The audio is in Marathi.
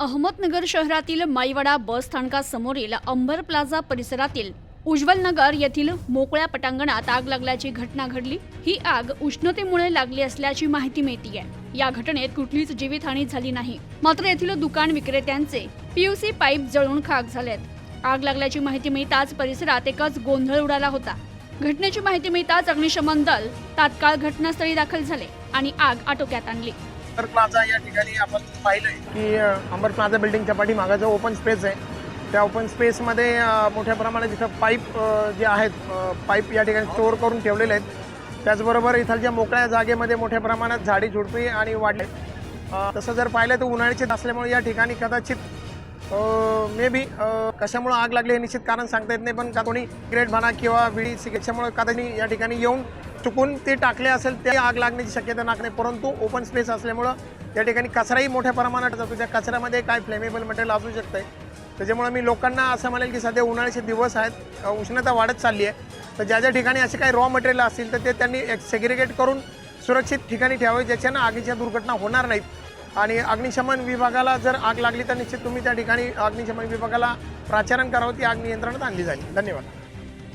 अहमदनगर शहरातील माईवाडा बस स्थानकासमोरील अंबर प्लाझा परिसरातील उज्ज्वल नगर येथील मोकळ्या पटांगणात आग लागल्याची घटना घडली. ही आग उष्णतेमुळे लागली असल्याची माहिती मिळतीये. या घटनेत कुठलीच जीवितहानी झाली नाही. मात्र येथील दुकान विक्रेत्यांचे पीयूसी पाईप जळून खाक झालेत. आग लागल्याची माहिती मिळताच परिसरात एकच गोंधळ उडाला होता. घटनेची माहिती मिळताच अग्निशमन दल तात्काळ घटनास्थळी दाखल झाले आणि आग आटोक्यात आणली. अंबर प्लाझा या ठिकाणी आपण पाहिलंय. की अ, अंबर प्लाझा बिल्डिंगच्या पाठीमागं जो ओपन स्पेस आहे त्या ओपन स्पेसमध्ये मोठ्या प्रमाणात जिथं पाईप जे आहेत पाईप या ठिकाणी स्टोअर करून ठेवलेले आहेत. त्याचबरोबर इथलच्या मोकळ्या जागेमध्ये मोठ्या प्रमाणात झाडी झुडपी आणि वाढले. तसं जर पाहिलं तर उन्हाळ्याचे असल्यामुळे या ठिकाणी कदाचित मे बी कशामुळं आग लागली हे निश्चित कारण सांगता येत नाही पण का कोणी ग्रेट म्हणा किंवा विडी सिगरेटच्यामुळे कदाचित या ठिकाणी येऊन चुकून ते टाकले असेल ते आग लागण्याची शक्यता नाही. परंतु ओपन स्पेस असल्यामुळं त्या ठिकाणी कचराही मोठ्या प्रमाणात जातो. त्या कचऱ्यामध्ये काय फ्लेमेबल मटेरियल असू शकतंय. त्याच्यामुळे मी लोकांना असं म्हणेल की सध्या उन्हाळ्याचे दिवस आहेत. उष्णता वाढत चालली आहे. तर ज्या ज्या ठिकाणी असे काही रॉ मटेरियल असतील तर ते त्यांनी सेग्रिगेट करून सुरक्षित ठिकाणी ठेवावे. ज्याच्यानं आगीच्या दुर्घटना होणार नाहीत. आणि अग्निशमन विभागाला जर आग लागली तर निश्चित तुम्ही त्या ठिकाणी अग्निशमन विभागाला प्राचारण करावं. ती आग नियंत्रणात आणली जाईल. धन्यवाद.